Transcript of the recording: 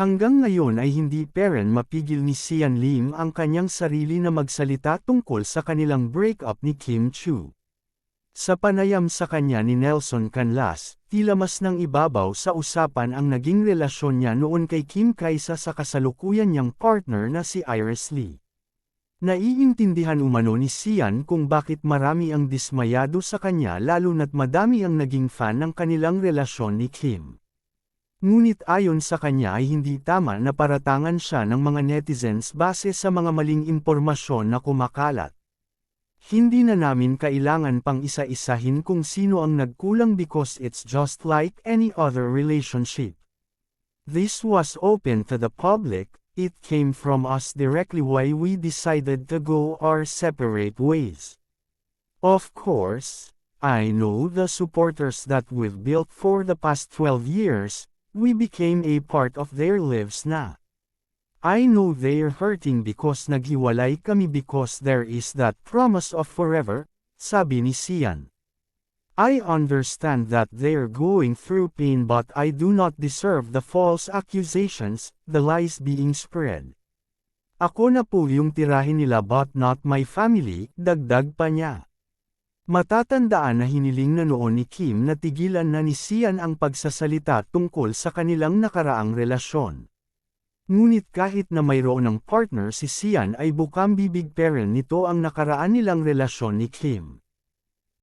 Hanggang ngayon ay hindi peren mapigil ni Sian Lim ang kanyang sarili na magsalita tungkol sa kanilang breakup ni Kim Chu. Sa panayam sa kanya ni Nelson Canlas, tila mas nang ibabaw sa usapan ang naging relasyon niya noon kay Kim kaysa sa kasalukuyan niyang partner na si Iris Lee. Naiintindihan umano ni Sian kung bakit marami ang dismayado sa kanya lalo na't madami ang naging fan ng kanilang relasyon ni Kim. Ngunit ayon sa kanya ay hindi tama na paratangan siya ng mga netizens base sa mga maling impormasyon na kumakalat. Hindi na namin kailangan pang isa-isahin kung sino ang nagkulang because it's just like any other relationship. This was open to the public, it came from us directly why we decided to go our separate ways. Of course, I know the supporters that we've built for the past 12 years, we became a part of their lives na. I know they're hurting because naghiwalay kami because there is that promise of forever, sabi ni Sian. I understand that they're going through pain but I do not deserve the false accusations, the lies being spread. Ako na po yung tirahin nila but not my family, dagdag pa niya. Matatandaan na hiniling na noon ni Kim na tigilan na ni Sian ang pagsasalita tungkol sa kanilang nakaraang relasyon. Ngunit kahit na mayroon ng partner si Sian ay bukang bibig peren nito ang nakaraan nilang relasyon ni Kim.